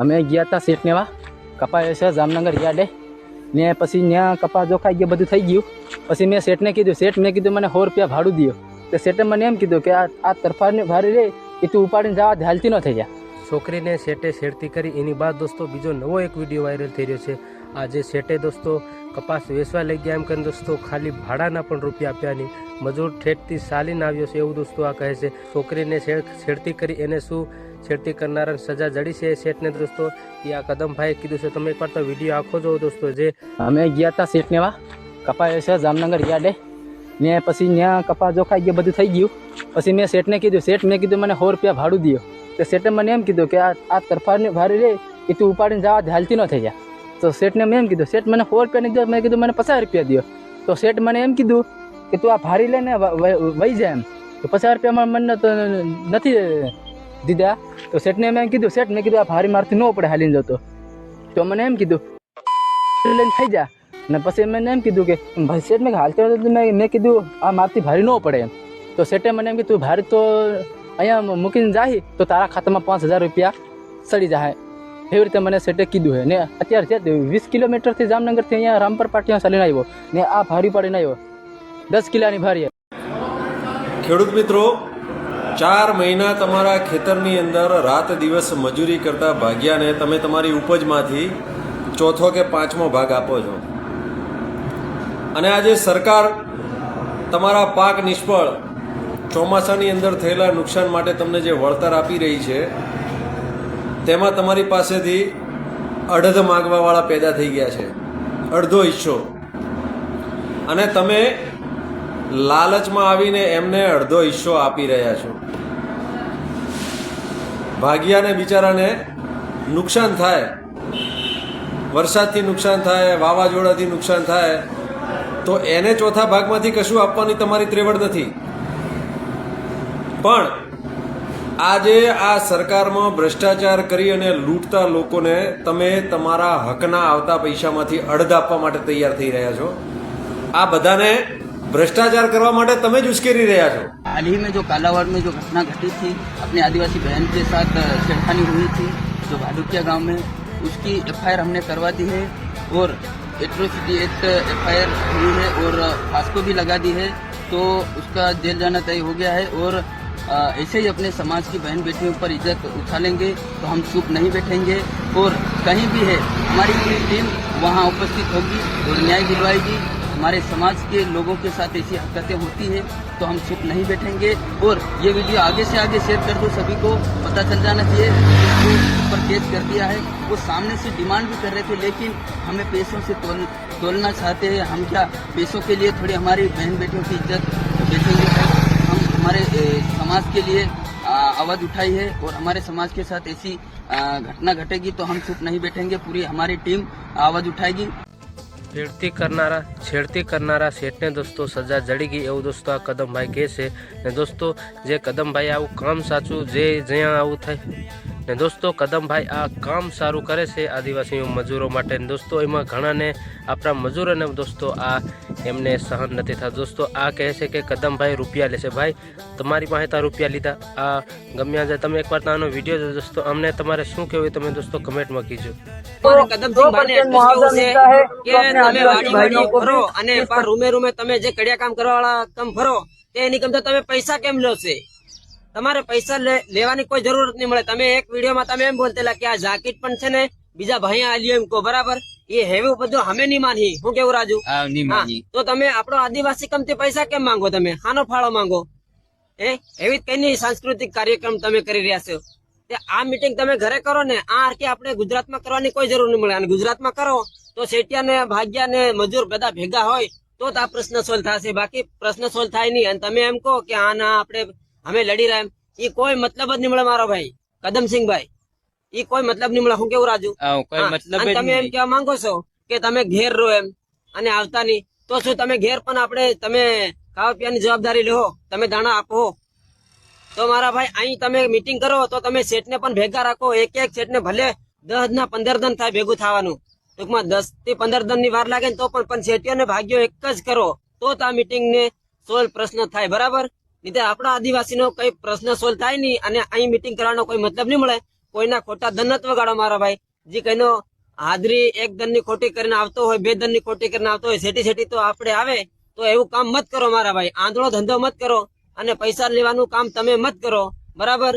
અમે ગયા હતા શેઠનેવા કપા છે, જામનગર યાર્ડે ને પછી ત્યાં કપા જોખાઈ ગયા, બધું થઈ ગયું. પછી મેં શેઠને કીધું, શેઠ મેં કીધું, મને સો રૂપિયા ભાડું દો તો શેઠે મને એમ કીધું કે આ આ તરફાની ભારી રે, એ તું ઉપાડીને જવા હાલતી ન થઈ જાય છોકરીને શેઠે છેડતી કરી. એની બાદ દોસ્તો, બીજો નવો એક વીડિયો વાયરલ થઈ રહ્યો છે. આજે શેઠે દોસ્તો, કપાસ વેચવા લઈ ગયા એમ કરીને દોસ્તો, ખાલી ભાડાના પણ રૂપિયા આપ્યા નહીં. મજૂર ઠેઠથી સાલીને આવ્યો છે એવું દોસ્તો આ કહે છે. છોકરીને છેડ, છેડતી કરી, એને શું છેડતી કરનારાને સજા જડી છે એ શેઠને દોસ્તો એ આ કદમભાઈએ કીધું છે. તમે એકવાર તો વીડિયો આખો જોવો દોસ્તો જે અમે ગયા હતા શેઠનેવા કપાય છે જામનગર યાર્ડે. ને પછી ત્યાં કપા જોખાઈ ગયા બધું થઈ ગયું. પછી મેં શેઠને કીધું શેઠ મેં કીધું મને સો રૂપિયા ભાડું દો તો શેઠે મને એમ કીધું કે આ આ તરફાની ભારી રે એ તું ઉપાડીને જવા દે, હાલતી ન થઈ જા. તો શેઠને મેં એમ કીધું શેઠ મને સો રૂપિયા નહીં દો મેં કીધું મને પચાસ રૂપિયા દો તો શેઠ મને એમ કીધું કે તું આ ભારી લઈને વ- વ- વહી જાય એમ. તો પચાસ રૂપિયામાં મને તો નથી દીધા તો શેઠને મેં કીધું, શેઠ મેં કીધું, આ ભારી મારથી ન પડે હાલીને જતો. તો મને એમ કીધું લઈને થઈ જા. ને પછી મેં એમ કીધું કે, ભાઈ શેઠ, મેં હાલતો મેં મેં કીધું, આ મારથી ભારી ન પડે એમ. તો શેઠે મને એમ કીધું ભારી તો અહીંયા મૂકીને જાય તો તારા ખાતામાં પાંચ હજાર રૂપિયા સડી જાય એવી રીતે મને સેટે કીધું છે ને અત્યારે છે વીસ કિલોમીટરથી જામનગરથી અહીંયા રામપર પાટિયા ચાલીને આવ્યો. ને આ ભારી પાડીને આવ્યો. દસ કિલાની ભારી. ખેડૂત મિત્રો ચાર મહિના તમારા ખેતરની અંદર રાત દિવસ મજૂરી કરતા ભાગ્યાને તમે તમારી ઉપજમાંથી ચોથો કે પાંચમો ભાગ આપો છો. અને આજે સરકાર તમારા પાક નિષ્ફળ, ચોમાસાની અંદર થયેલા નુકસાન માટે તમને જે વળતર આપી રહી છે, તેમાં તમારી પાસેથી અડધ માગવાવાળા પેદા થઈ ગયા છે. અડધો હિસ્સો. અને તમે લાલચમાં આવીને એમને અડધો હિસ્સો આપી રહ્યા છો. ભાગ્યાને બિચારાને નુકસાન થાય. વરસાદથી નુકસાન થાય, વાવાઝોડાથી નુકસાન થાય. તો એને ચોથા ભાગમાંથી કશું આપવાની તમારી ત્રેવડ નથી. પણ આજે આ સરકારમાં ભ્રષ્ટાચાર કરી અને લૂંટતા લોકોને તમે તમારા હકના આવતા પૈસામાંથી અડધ આપવા માટે તૈયાર થઈ રહ્યા છો. આ બધાને ભ્રષ્ટાચાર કરવા માટે તમે જ ઉશ્કેરી રહ્યા છો हाल ही में जो कालावाड़ में जो घटना घटी थी अपने आदिवासी बहन के साथ अ, छेड़खानी हुई थी जो भाडुकिया गांव में उसकी एफआईआर हमने करवा दी है और एट्रोसिटी एक्ट एफआईआर हुई है और फांस को भी लगा दी है तो उसका जेल जाना तय हो गया है और अ, ऐसे ही अपने समाज की बहन बेटियों पर इज्जत उछालेंगे तो हम चुप नहीं बैठेंगे और कहीं भी है हमारी पूरी टीम वहाँ उपस्थित होगी और न्याय दिलवाएगी हमारे समाज के लोगों के साथ ऐसी हरकतें होती है तो हम चुप नहीं बैठेंगे। और ये वीडियो आगे से आगे शेयर कर दो, सभी को पता चल जाना चाहिए इसको केस कर दिया है। वो सामने से डिमांड भी कर रहे थे, लेकिन हमें पैसों से तोल, तोलना चाहते हैं। हम क्या पैसों के लिए थोड़ी हमारी बहन बेटियों की इज़्ज़त बेचेंगे? हम हमारे समाज के लिए आवाज़ उठाई है, और हमारे समाज के साथ ऐसी घटना घटेगी तो हम चुप नहीं बैठेंगे। पूरी हमारी टीम आवाज़ उठाएगी। છેડતી કરનારા છેડતી કરનારા શેઠને દોસ્તો સજા જડી ગઈ એવું દોસ્તો આ કદમભાઈ કહે છે. ને દોસ્તો, જે કદમભાઈ આવું કામ સાચું, જે જ્યાં આવું થાય. ને દોસ્તો કદમભાઈ આ કામ સારું કરે છે આદિવાસી મજૂરો માટે. દોસ્તો એમાં ઘણાને આપણા મજૂરોને દોસ્તો આ એમને સહન નથી થતા. દોસ્તો આ કહે છે કે કદમભાઈ રૂપિયા લેશે ભાઈ તમારી પાસે ત્યાં રૂપિયા લીધા. આ ગમ્યા જાય. તમે એકવાર આનો વીડિયો જો દોસ્તો. અમને તમારે શું કહેવું તમે દોસ્તો કમેન્ટમાં કીજો. અને રૂમે રૂમે તમે જે કડિયા કામ કરવા વાળા કામ ભરો તે એની કમતા તમે પૈસા કેમ લો છે? તમારે પૈસા લેવાની કોઈ જરૂરત નહીં મળે. તમે એક વિડીયોમાં તમે એમ બોલતેલા કે આ જાકીટ પણ છે ને બીજા ભાઈ આલ્યો એમ કહો બરાબર? એ હેવું બધું અમે નહીં માની હું કેવું રાજુ? તો તમે આપણો આદિવાસી કમથી પૈસા કેમ માંગો તમે? હાનો ફાળો માંગો. એ એવી કઈ સાંસ્કૃતિક કાર્યક્રમ તમે કરી રહ્યા છો. આ મિટિંગ તમે ઘરે કરો ને આ આરકે આપણે ગુજરાતમાં કરવાની કોઈ જરૂર નહીં મળે. અને ગુજરાતમાં કરો તો શેઠિયા ને ભાગ્યા ને મજૂર બધા ભેગા હોય તો જ આ પ્રશ્ન સોલ્વ થશે. બાકી પ્રશ્ન સોલ્વ થાય નહીં. અને તમે એમ કહો કે આ ના આપણે અમે લડી રહ્યા એમ. એ કોઈ મતલબ જ નહીં મળે મારો ભાઈ. કદમસિંહભાઈ. એ કોઈ મતલબ નહીં મળે. હું કેવું રાજુ? મતલબ તમે એમ કેવા માંગો છો કે તમે ઘેર રહો એમ અને આવતા નહીં તો શું તમે ઘેર પણ આપણે તમે ખાવા પીવાની જવાબદારી લો તમે દાણા આપો. તો મારા ભાઈ અહીં તમે મીટિંગ કરો તો તમે શેઠને પણ ભેગા રાખો. એક એક શેઠને ભલે દસ ના પંદર દન થાય ભેગું થવાનું. ટૂંકમાં દસથી પંદર દનની વાર લાગે ને તો પણ પણ ને ભાગ્યો એક જ કરો. તો આ મીટિંગ ને સોલ્વ પ્રશ્ન થાય બરાબર? તો આપણા આદિવાસીનો કઈ પ્રશ્ન સોલ્વ થાય નહીં અને અહીં મિટિંગ કરવાનો કોઈ મતલબ નહીં મળે. કોઈના ખોટા ધન નત વગાડો મારા ભાઈ. જે કઈનો હાજરી એક ધનની ખોટી કરીને આવતો હોય, બે ધનની ખોટી કરીને આવતો હોય સેટી સેટી તો આપણે આવે, તો એવું કામ મત કરો મારા ભાઈ. આંધળો ધંધો મત કરો અને પૈસા લેવાનું કામ તમે મત કરો. બરાબર?